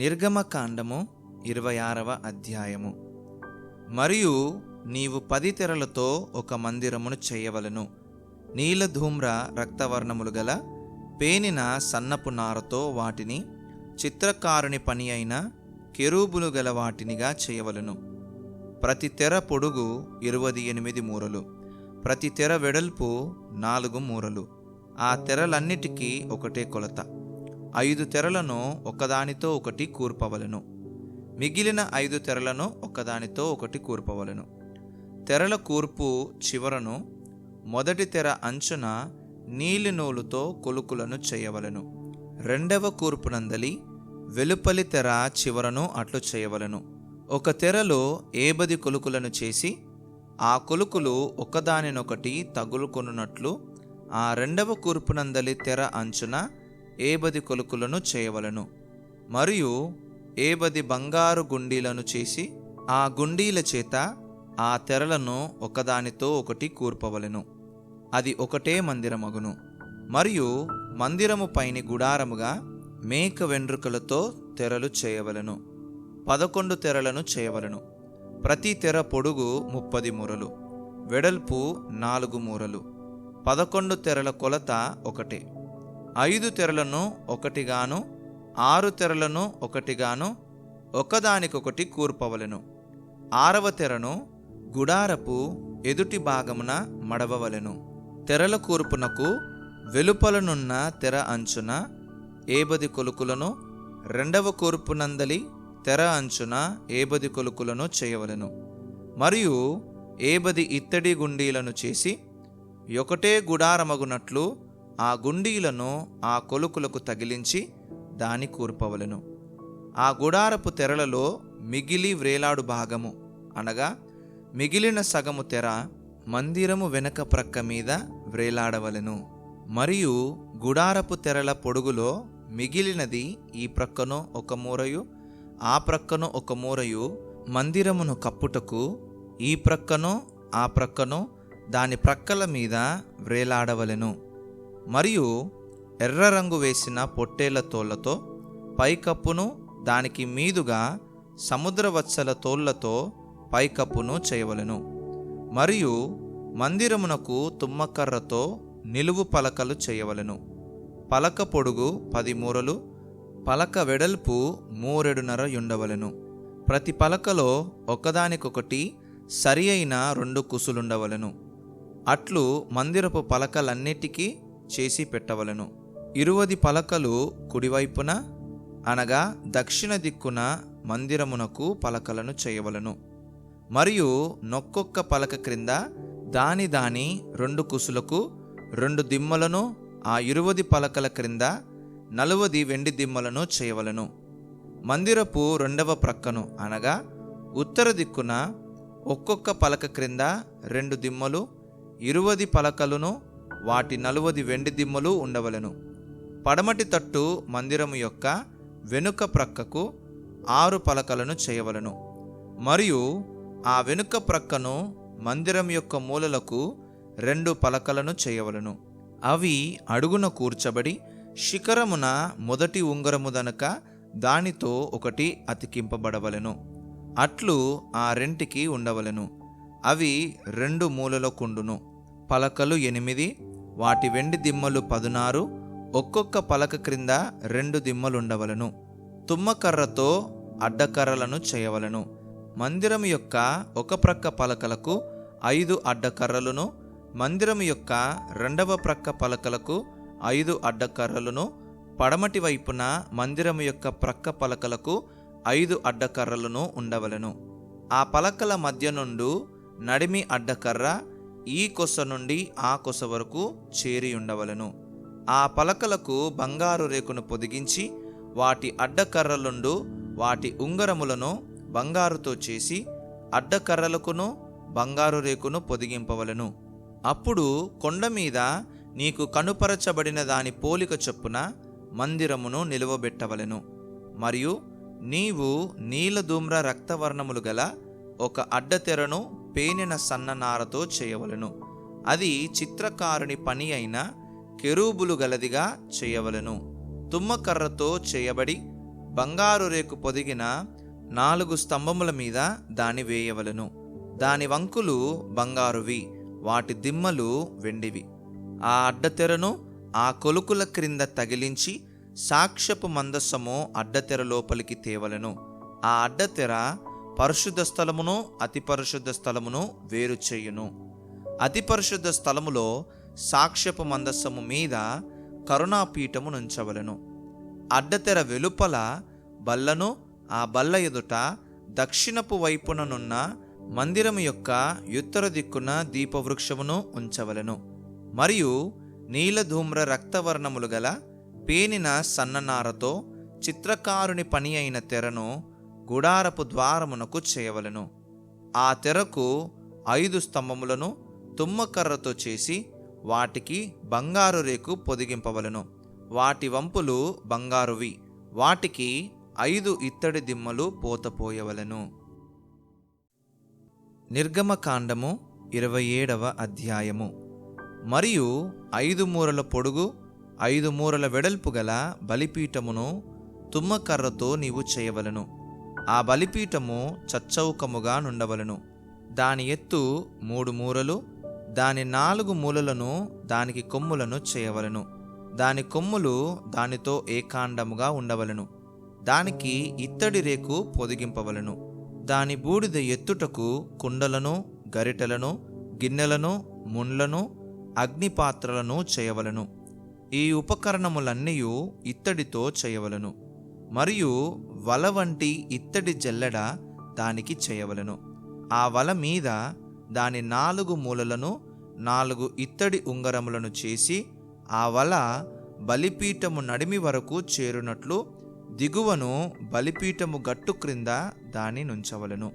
నిర్గమకాండము ఇరవై ఆరవ అధ్యాయము. మరియు నీవు పది తెరలతో ఒక మందిరమును చేయవలను. నీలధూమ్ర రక్తవర్ణములు గల పేనిన సన్నపు నారతో వాటిని చిత్రకారుని పని అయిన కెరూబులు గల వాటినిగా చేయవలను. ప్రతి తెర పొడుగు ఇరవది ఎనిమిది మూరలు ప్రతి తెర వెడల్పు నాలుగు మూరలు ఆ తెరలన్నిటికీ ఒకటే కొలత. ఐదు తెరలను ఒకదానితో ఒకటి కూర్పవలను. మిగిలిన ఐదు తెరలను ఒకదానితో ఒకటి కూర్పవలను. తెరల కూర్పు చివరను మొదటి తెర అంచున నీలి నూలుతో కొలుకులను చేయవలను. రెండవ కూర్పునందలి వెలుపలి తెర చివరను అట్లు చేయవలను. ఒక తెరలో ఏబది కొలుకులను చేసి ఆ కొలుకులు ఒకదానినొకటి తగులుకొనున్నట్లు ఆ రెండవ కూర్పునందలి తెర అంచున ఏబది కొలుకులను చేయవలను. మరియు ఏబది బంగారు గుండీలను చేసి ఆ గుండీల చేత ఆ తెరలను ఒకదానితో ఒకటి కూర్పవలెను. అది ఒకటే మందిరమగును. మరియు మందిరము పైని గుడారముగా మేక వెండ్రుకలతో తెరలు చేయవలెను. పదకొండు తెరలను చేయవలెను. ప్రతి తెర పొడుగు ముప్పది మూరలు. వెడల్పు నాలుగు మూరలు. పదకొండు తెరల కొలత ఒకటే. ఐదు తెరలను ఒకటిగాను ఆరు తెరలను ఒకటిగాను ఒకదానికొకటి కూర్పవలెను. ఆరవ తెరను గుడారపు ఎదుటి భాగమున మడవవలెను. తెరల కూర్పునకు వెలుపలనున్న తెర అంచున ఏబది కొలుకులను రెండవ కూర్పునందలి తెర అంచున ఏబది కొలుకులను చేయవలెను. మరియు ఏబది ఇత్తడి గుండీలను చేసి ఒకటే గుడారమగునట్లు ఆ గుండీలను ఆ కొలుకులకు తగిలించి దాని కూర్పవలెను. ఆ గుడారపు తెరలలో మిగిలి వ్రేలాడు భాగము అనగా మిగిలిన సగము తెర మందిరము వెనక ప్రక్క మీద వ్రేలాడవలెను. మరియు గుడారపు తెరల పొడుగులో మిగిలినది ఈ ప్రక్కను ఒక మూరయు ఆ ప్రక్కను ఒక మూరయు మందిరమును కప్పుటకు ఈ ప్రక్కను ఆ ప్రక్కను దాని ప్రక్కల మీద వ్రేలాడవలెను. మరియు ఎర్ర రంగు వేసిన పొట్టేళ్ళ తోళ్ళతో పైకప్పును దానికి మీదుగా సముద్రవత్సల తోళ్ళతో పైకప్పును చేయవలెను. మరియు మందిరమునకు తుమ్మకర్రతో నిలువు పలకలు చేయవలెను. పలక పొడుగు పది మూరలు పలక వెడల్పు మూరెడున్నర ఉండవలెను ప్రతి పలకలో ఒకదానికొకటి సరి అయిన రెండు కుసులుండవలెను. అట్లు మందిరపు పలకలన్నిటికీ చేసి పెట్టవలను. ఇరువది పలకలు కుడివైపున అనగా దక్షిణ దిక్కున మందిరమునకు పలకలను చేయవలను. మరియు నొక్కొక్క పలక క్రింద దాని దాని రెండు కుసులకు రెండు దిమ్మలను ఆ ఇరువది పలకల క్రింద నలువది వెండి దిమ్మలను చేయవలను. మందిరపు రెండవ ప్రక్కను అనగా ఉత్తర దిక్కున ఒక్కొక్క పలక క్రింద రెండు దిమ్మలు ఇరువది పలకలను వాటి నలువది వెండి దిమ్మలు ఉండవలెను. పడమటి తట్టు మందిరము యొక్క వెనుక ప్రక్కకు ఆరు పలకలను చేయవలెను. మరియు ఆ వెనుక ప్రక్కను మందిరం యొక్క మూలలకు రెండు పలకలను చేయవలెను. అవి అడుగున కూర్చబడి శిఖరమున మొదటి ఉంగరము దనక దానితో ఒకటి అతికింపబడవలెను. అట్లు ఆ రెంటికి ఉండవలెను. అవి రెండు మూలలకుండును పలకలు ఎనిమిది వాటి వెండి దిమ్మలు పదునారు ఒక్కొక్క పలక క్రింద రెండు దిమ్మలుండవలను. తుమ్మకర్రతో అడ్డకర్రలను చేయవలను. మందిరం యొక్క ఒక ప్రక్క పలకలకు ఐదు అడ్డకర్రలను మందిరం యొక్క రెండవ ప్రక్క పలకలకు ఐదు అడ్డకర్రలను పడమటి వైపున మందిరం యొక్క ప్రక్క పలకలకు ఐదు అడ్డకర్రలను ఉండవలను. ఆ పలకల మధ్య నుండు నడిమి అడ్డకర్ర ఈ కొస నుండి ఆ కొస వరకు చేరి ఉండవలను. ఆ పలకలకు బంగారు రేకును పొదిగించి వాటి అడ్డకర్రలుండు వాటి ఉంగరములను బంగారుతో చేసి అడ్డకర్రలకును బంగారు రేకును పొదిగింపవలను. అప్పుడు కొండ మీద నీకు కనుపరచబడిన దాని పోలిక చొప్పున మందిరమును నిలువబెట్టవలెను. మరియు నీవు నీలధూమ్ర రక్తవర్ణములు గల ఒక అడ్డతెరను పేనిన సన్ననారతో చేయవలెను. అది చిత్రకారుని పని అయిన కెరూబులు గలదిగా చేయవలెను. తుమ్మకర్రతో చేయబడి బంగారు రేకు పొదిగిన నాలుగు స్తంభముల మీద దాని వేయవలను. దాని వంకులు బంగారువి వాటి దిమ్మలు వెండివి. ఆ అడ్డతెరను ఆ కొలుకుల క్రింద తగిలించి సాక్ష్యపు మందస్సము అడ్డతెర లోపలికి తేవలను. ఆ అడ్డతెర పరిశుద్ధ స్థలమును అతి పరిశుద్ధ స్థలమును వేరు చేయును. అతి పరిశుద్ధ స్థలములో సాక్ష్యపు మందస్సము మీద కరుణాపీఠము నుంచవలను. అడ్డతెర వెలుపల బల్లను ఆ బల్ల ఎదుట దక్షిణపు వైపుననున్న మందిరము యొక్క ఉత్తర దిక్కున దీపవృక్షమును ఉంచవలను. మరియు నీలధూమ్ర రక్తవర్ణములు గల పేనిన సన్ననారతో చిత్రకారుని పని అయిన తెరను గుడారపు ద్వారమునకు చేయవలను. ఆ తెరకు ఐదు స్తంభములను తుమ్మకర్రతో చేసి వాటికి బంగారు రేకు పొదిగింపవలను. వాటి వంపులు బంగారువి. వాటికి ఐదు ఇత్తడి దిమ్మలు పోతపోయవలను. నిర్గమకాండము ఇరవై ఏడవ అధ్యాయము. మరియు ఐదు మూరల పొడుగు ఐదు మూరల వెడల్పు గల బలిపీఠమును తుమ్మకర్రతో నీవు చేయవలను. ఆ బలిపీఠము చచ్చౌకముగా నుండవలను. దాని ఎత్తు మూడు మూరలు దాని నాలుగు మూలలను దానికి కొమ్ములను చేయవలను. దాని కొమ్ములు దానితో ఏకాండముగా ఉండవలను. దానికి ఇత్తడి రేకు పొదిగింపవలను. దాని బూడిద ఎత్తుటకు కుండలను గరిటెలను గిన్నెలను ముండ్లను అగ్నిపాత్రలను చేయవలను. ఈ ఉపకరణములన్నీ ఇత్తడితో చేయవలను. మరియు వల వంటి ఇత్తడి జల్లెడ దానికి చేయవలను. ఆ వల మీద దాని నాలుగు మూలలను నాలుగు ఇత్తడి ఉంగరములను చేసి ఆ వల బలిపీఠము నడిమి వరకు చేరునట్లు దిగువను బలిపీఠము గట్టు క్రింద దాని నుంచవలను.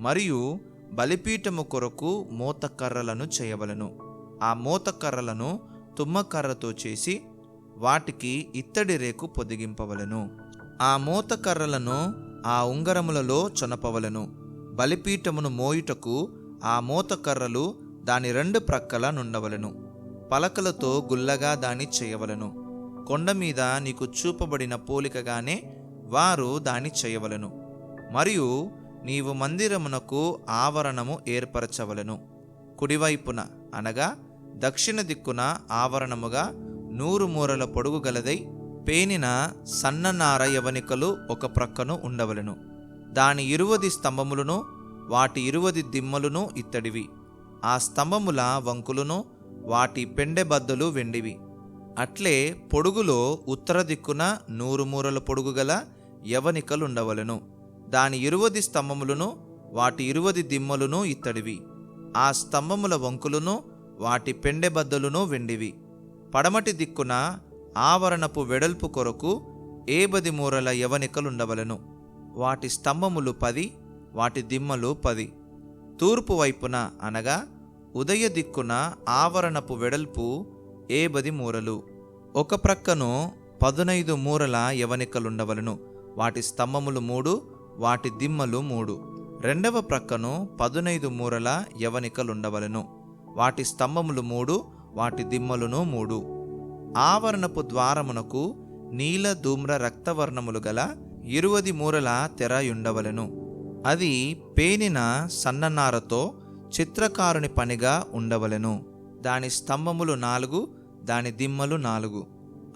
మరియు బలిపీఠము కొరకు మూతకర్రలను చేయవలను. ఆ మూతకర్రలను తుమ్మకర్రతో చేసి వాటికి ఇత్తడి రేకు పొదిగింపవలను. ఆ మోతకర్రలను ఆ ఉంగరములలో చొనపవలను. బలిపీఠమును మోయుటకు ఆ మోతకర్రలు దాని రెండు ప్రక్కల నుండవలను. పలకలతో గుల్లగా దాని చేయవలను. కొండ మీద నీకు చూపబడిన పోలికగానే వారు దాని చేయవలను. మరియు నీవు మందిరమునకు ఆవరణము ఏర్పరచవలను. కుడివైపున అనగా దక్షిణ దిక్కున ఆవరణముగా నూరు మూరల పొడుగు గలదై పేనిన సన్ననార యవనికలు ఒక ప్రక్కను ఉండవలను. దాని ఇరువది స్తంభములను వాటి ఇరువది దిమ్మలును ఇత్తడివి. ఆ స్తంభముల వంకులను వాటి పెండెబద్దలు వెండివి. అట్లే పొడుగులో ఉత్తర దిక్కున నూరు మూరల పొడుగు గల యవనికలుండవలను. దాని ఇరువది స్తంభములను వాటి ఇరువది దిమ్మలును ఇత్తడివి. ఆ స్తంభముల వంకులను వాటి పెండెబద్దలును వెండివి. పడమటి దిక్కున ఆవరణపు వెడల్పు కొరకు ఏబది మూరల యవనికలుండవలను. వాటి స్తంభములు పది వాటి దిమ్మలు పది. తూర్పు వైపున అనగా ఉదయ దిక్కున ఆవరణపు వెడల్పు ఏబది మూరలు. ఒక ప్రక్కను పదునైదు మూరల యవనికలుండవలను. వాటి స్తంభములు మూడు వాటి దిమ్మలు మూడు. రెండవ ప్రక్కను పదునైదు మూరల యవనికలుండవలను. వాటి స్తంభములు మూడు వాటి దిమ్మలును మూడు. ఆవరణపు ద్వారమునకు నీల ధూమ్ర రక్తవర్ణములు గల ఇరువది మూరల తెరయుండవలను. అది పేనిన సన్ననారతో చిత్రకారుని పనిగా ఉండవలెను. దాని స్తంభములు నాలుగు దాని దిమ్మలు నాలుగు.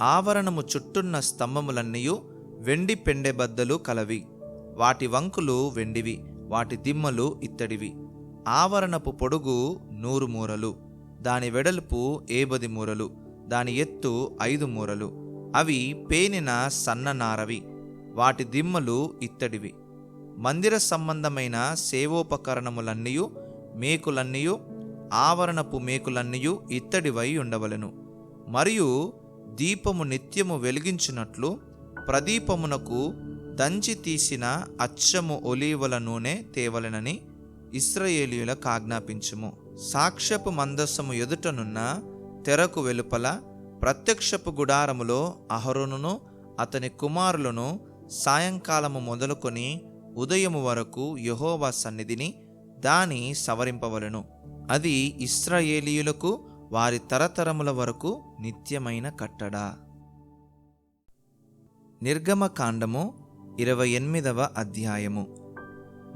ఆవరణము చుట్టున్న స్తంభములన్నీయు వెండి పెండెబద్దలు కలవి. వాటి వంకులు వెండివి వాటి దిమ్మలు ఇత్తడివి. ఆవరణపు పొడుగు నూరు మూరలు దాని వెడల్పు ఏబది మూరలు. దాని ఎత్తు ఐదు మూరలు. అవి పేనిన సన్ననారవి వాటి దిమ్మలు ఇత్తడివి. మందిర సంబంధమైన సేవోపకరణములన్నీయు మేకులన్నీయు ఆవరణపు మేకులన్నీయు ఇత్తడివై ఉండవలెను. మరియు దీపము నిత్యము వెలిగించినట్లు ప్రదీపమునకు దంచి తీసిన అచ్చము ఒలీవల నూనె తేవలెనని ఇస్రాయేలీయులకు ఆజ్ఞాపించుము. సాక్ష్యపు మందస్సము ఎదుటనున్న తెరకు వెలుపల ప్రత్యక్షపు గుడారములో అహరోనును అతని కుమారులను సాయంకాలము మొదలుకొని ఉదయము వరకు యహోవా సన్నిధిని దాని సవరింపవలెను. అది ఇస్రాయేలీయులకు వారి తరతరముల వరకు నిత్యమైన కట్టడ. నిర్గమకాండము ఇరవై ఎనిమిదవ అధ్యాయము.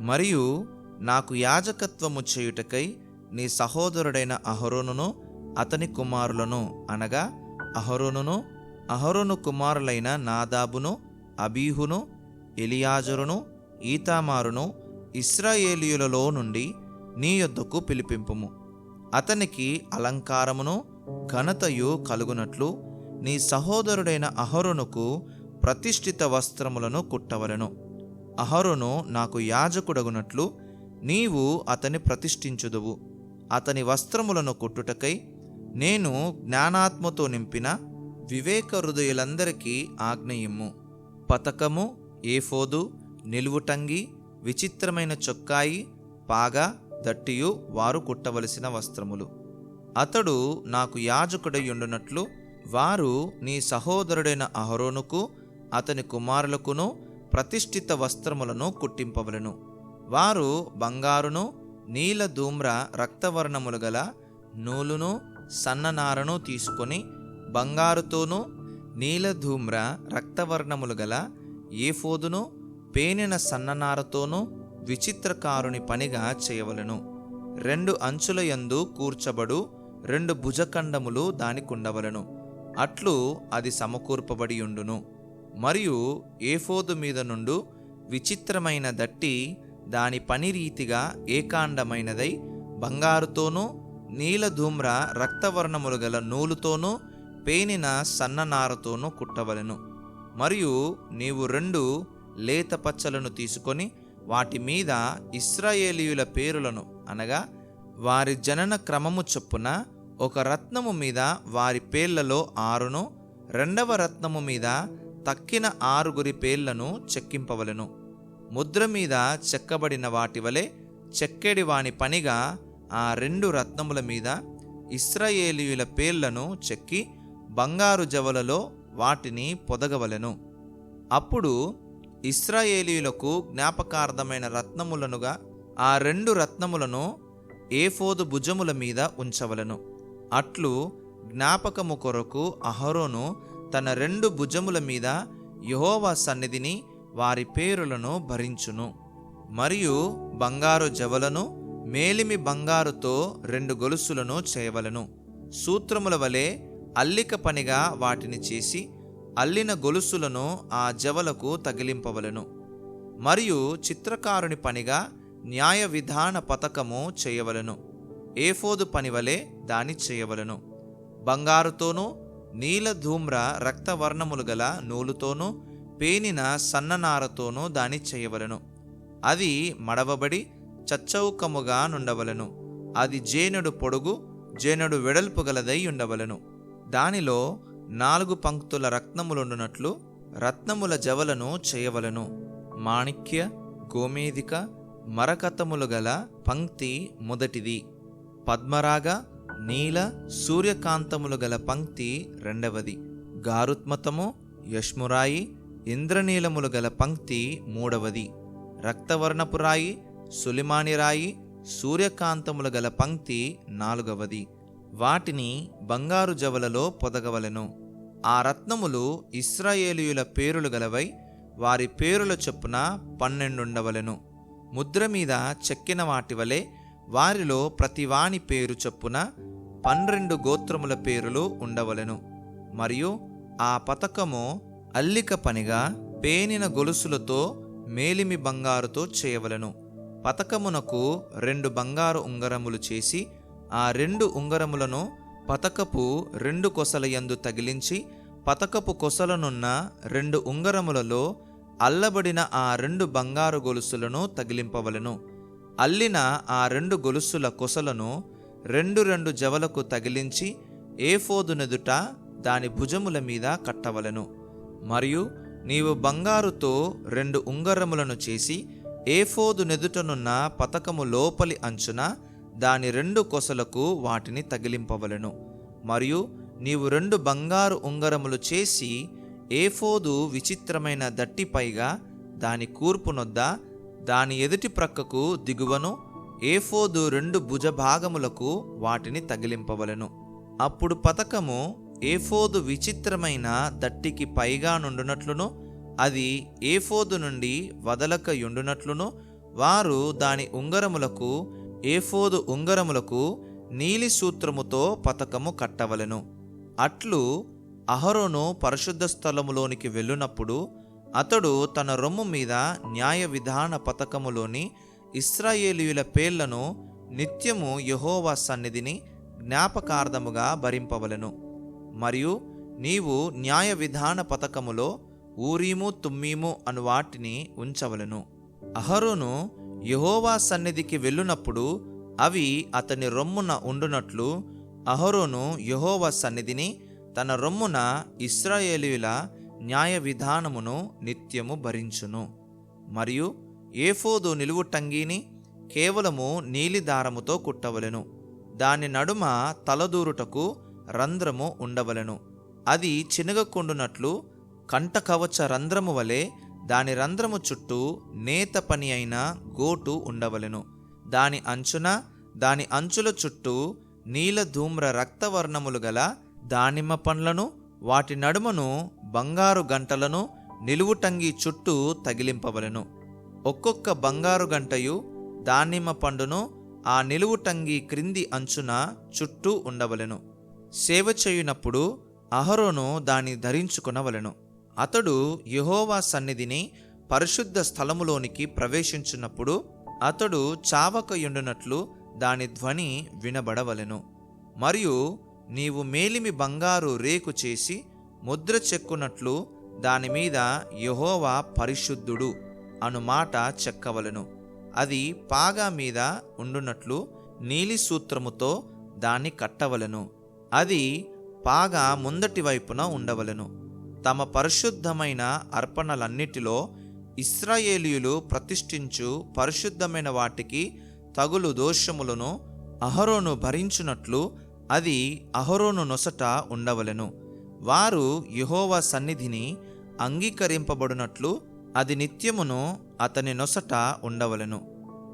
మరియు నాకు యాజకత్వము చేయుటకై నీ సహోదరుడైన అహరోనును అతని కుమారులను అనగా అహరోనును అహరోను కుమారులైన నాదాబును అబీహును ఎలియాజరును ఈతామారును ఇస్రాయేలీయులలో నుండి నీ యొద్దకు పిలిపింపుము. అతనికి అలంకారమును ఘనతయు కలుగునట్లు నీ సహోదరుడైన అహరునుకు ప్రతిష్ఠిత వస్త్రములను కుట్టవలెను. అహరును నాకు యాజకుడగునట్లు నీవు అతని ప్రతిష్ఠించుదువు. అతని వస్త్రములను కుట్టుటకై నేను జ్ఞానాత్మతో నింపిన వివేక హృదయులందరికీ ఆజ్ఞయిమ్ము. పతకము ఏఫోదు నిలువుటంగి విచిత్రమైన చొక్కాయి పాగా దట్టియు వారు కుట్టవలసిన వస్త్రములు. అతడు నాకు యాజకుడయ్యుండునట్లు వారు నీ సహోదరుడైన అహరోనుకు అతని కుమారులకును ప్రతిష్ఠిత వస్త్రములను కుట్టింపవలను. వారు బంగారును నీల ధూమ్ర రక్తవర్ణములు గల నూలును సన్ననారను తీసుకొని బంగారుతోనూ నీలధూమ్ర రక్తవర్ణములు గల ఏఫోదును పేనిన సన్ననారతోనూ విచిత్రకారుని పనిగా చేయవలను. రెండు అంచుల యందు కూర్చబడు రెండు భుజఖండములు దానికుండవలను. అట్లు అది సమకూర్పబడియుండును. మరియు ఏఫోదు మీద నుండు విచిత్రమైన దట్టి దాని పని రీతిగా ఏకాండమైనదై బంగారుతోనూ నీలధూమ్ర రక్తవర్ణములు గల నూలుతోనూ పేనిన సన్ననారతోనూ కుట్టవలెను. మరియు నీవు రెండు లేత పచ్చలను తీసుకొని వాటి మీద ఇస్రాయేలీయుల పేరులను అనగా వారి జనన క్రమము చొప్పున ఒక రత్నము మీద వారి పేర్లలో ఆరును రెండవ రత్నము మీద తక్కిన ఆరుగురి పేర్లను చెక్కింపవలను. ముద్ర మీద చెక్కబడిన వాటి వలె చెక్కెడి వాని పనిగా ఆ రెండు రత్నముల మీద ఇస్రాయేలీయుల పేర్లను చెక్కి బంగారు జవలలో వాటిని పొదగవలెను. అప్పుడు ఇస్రాయేలీయులకు జ్ఞాపకార్థమైన రత్నములనుగా ఆ రెండు రత్నములను ఏఫోదు భుజముల మీద ఉంచవలెను. అట్లు జ్ఞాపకము కొరకు అహరోను తన రెండు భుజముల మీద యహోవా సన్నిధిని వారి పేరులను భరించును. మరియు బంగారు జవలను మేలిమి బంగారుతో రెండు గొలుసులను చేయవలను. సూత్రముల వలె అల్లిక పనిగా వాటిని చేసి అల్లిన గొలుసులను ఆ జవలకు తగిలింపవలెను. మరియు చిత్రకారుని పనిగా న్యాయ విధాన పథకము చేయవలను. ఏఫోదు పనివలే దాని చేయవలను. బంగారుతోనూ నీల ధూమ్ర రక్తవర్ణములు గల నూలుతోనూ పేనిన సన్ననారతోనూ దాని చేయవలను. అది మడవబడి చచ్చౌకముగా నుండవలెను. అది జేనుడు పొడుగు జేనుడు వెడల్పు గలదై ఉండవలను. దానిలో నాలుగు పంక్తుల రత్నములుండునట్లు రత్నముల జవలను చేయవలెను. మాణిక్య గోమేదిక మరకతములు గల పంక్తి మొదటిది. పద్మరాగ నీల సూర్యకాంతములు గల పంక్తి రెండవది. గారుత్మతము యష్మురాయి ఇంద్రనీలములు గల పంక్తి మూడవది. రక్తవర్ణపురాయి సులిమాని రాయి సూర్యకాంతములు గల పంక్తి నాలుగవది. వాటిని బంగారు జవలలో పొదగవలెను. ఆ రత్నములు ఇస్రాయేలీయుల పేరులు గలవై వారి పేరుల చొప్పున పన్నెండుండవలెను. ముద్ర మీద చెక్కిన వాటి వలె వారిలో ప్రతివాని పేరు చొప్పున పన్నెండు గోత్రముల పేరులు ఉండవలెను. మరియు ఆ పతకము అల్లిక పనిగా పేనిన గొలుసులతో మేలిమి బంగారుతో చేయవలెను. పతకమునకు రెండు బంగారు ఉంగరములు చేసి ఆ రెండు ఉంగరములను పతకపు రెండు కొసల యందు తగిలించి పతకపు కొసలనున్న రెండు ఉంగరములలో అల్లబడిన ఆ రెండు బంగారు గొలుసులను తగిలింపవలెను. అల్లిన ఆ రెండు గొలుసుల కొసలను రెండు రెండు జవలకు తగిలించి ఏఫోదునెదుట దాని భుజముల మీద కట్టవలెను. మరియు నీవు బంగారుతో రెండు ఉంగరములను చేసి ఏఫోదు నెదుటనున్న పతకము లోపలి అంచున దాని రెండు కొసలకు వాటిని తగిలింపవలెను. మరియు నీవు రెండు బంగారు ఉంగరములు చేసి ఏఫోదు విచిత్రమైన దట్టిపైగా దాని కూర్పునొద్ద దాని ఎదుటి ప్రక్కకు దిగువను ఏఫోదు రెండు భుజభాగములకు వాటిని తగిలింపవలెను. అప్పుడు పతకము ఏఫోదు విచిత్రమైన దట్టికి పైగా నుండునట్లును అది ఏఫోదు నుండి వదలక యుండునట్లును. వారు దాని ఉంగరములకు ఏఫోదు ఉంగరములకు నీలి సూత్రముతో పతకము కట్టవలెను. అట్లు అహరోను పరిశుద్ధ స్థలములోనికి వెళ్ళునప్పుడు అతడు తన రొమ్ము మీద న్యాయ విధాన పతకములోని ఇస్రాయేలీయుల పేర్లను నిత్యము యహోవా సన్నిధిని జ్ఞాపకార్థముగా భరింపవలెను. మరియు నీవు న్యాయ విధాన పథకములో ఊరీము తుమ్మీము అను వాటిని ఉంచవలెను. అహరోను యహోవా సన్నిధికి వెళ్ళునప్పుడు అవి అతని రొమ్మున ఉండునట్లు అహరోను యహోవా సన్నిధిని తన రొమ్మున ఇస్రాయేలీల న్యాయ విధానమును నిత్యము భరించును. మరియు ఏఫోదు నిలువుటంగీని కేవలము నీలి దారముతో కుట్టవలెను. దాని నడుమ తలదూరుటకు రంధ్రము ఉండవలెను. అది చినగకుండునట్లు కంట కవచ రంధ్రము వలె దాని రంధ్రము చుట్టూ నేత పని అయిన గోటు ఉండవలెను. దాని అంచున దాని అంచుల చుట్టూ నీల ధూమ్ర రక్తవర్ణములు గల దానిమ్మ పండ్లను వాటి నడుమను బంగారు గంటలను నిలువుటంగి చుట్టూ తగిలింపవలెను. ఒక్కొక్క బంగారు గంటయు దానిమ్మ పండును ఆ నిలువుటంగి క్రింది అంచున చుట్టూ ఉండవలెను. సేవ చేయునప్పుడు అహరోను దాని ధరించుకునవలెను. అతడు యహోవా సన్నిధిని పరిశుద్ధ స్థలములోనికి ప్రవేశించున్నప్పుడు అతడు చావక ఎండునట్లు దాని ధ్వని వినబడవలెను. మరియు నీవు మేలిమి బంగారు రేకు చేసి ముద్ర చెక్కునట్లు దానిమీద యహోవా పరిశుద్ధుడు అను మాట చెక్కవలెను. అది పాగా మీద ఉండునట్లు నీలి సూత్రముతో దాన్ని కట్టవలెను. అది పాగా ముందటి వైపున ఉండవలెను. తమ పరిశుద్ధమైన అర్పణలన్నిటిలో ఇస్రాయేలీయులు ప్రతిష్ఠించు పరిశుద్ధమైన వాటికి తగులు దోషములను అహరోను భరించునట్లు అది అహరోను నొసట ఉండవలెను. వారు యెహోవా సన్నిధిని అంగీకరింపబడినట్లు అది నిత్యమును అతని నొసట ఉండవలెను.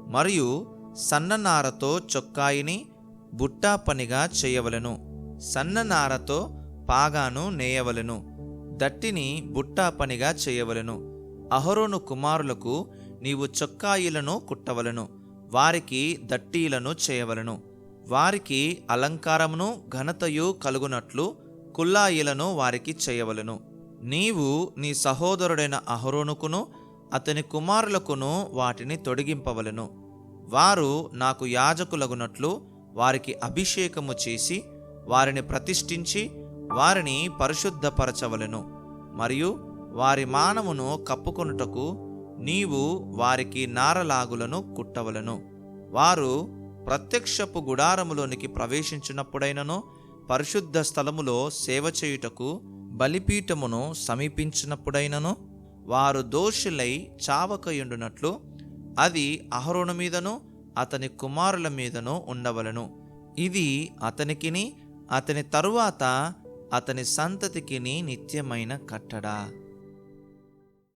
మరియు సన్ననారతో చొక్కాయిని బుట్టా పనిగా చేయవలెను. సన్ననారతో పాగాను నేయవలెను. దట్టిని బుట్టా పనిగా చేయవలెను. అహరోను కుమారులకు నీవు చొక్కాయిలను కుట్టవలెను. వారికి దట్టీలను చేయవలను. వారికి అలంకారమును ఘనతయు కలుగునట్లు కుల్లాయిలను వారికి చేయవలెను. నీవు నీ సహోదరుడైన అహరోనుకును అతని కుమారులకును వాటిని తొడిగింపవలెను. వారు నాకు యాజకులగునట్లు వారికి అభిషేకము చేసి వారిని ప్రతిష్ఠించి వారిని పరిశుద్ధపరచవలెను. మరియు వారి మానమును కప్పుకొనుటకు నీవు వారికి నారలాగులను కుట్టవలెను. వారు ప్రత్యక్షపు గుడారములోనికి ప్రవేశించినప్పుడైనను పరిశుద్ధ స్థలములో సేవ చేయుటకు బలిపీఠమును సమీపించినప్పుడైనను వారు దోషులై చావకయుండునట్లు అది అహరోను మీదను అతని కుమారుల మీదను ఉండవలను. ఇది అతనికిని అతని తరువాత అతని సంతతికిని నిత్యమైన కట్టడా.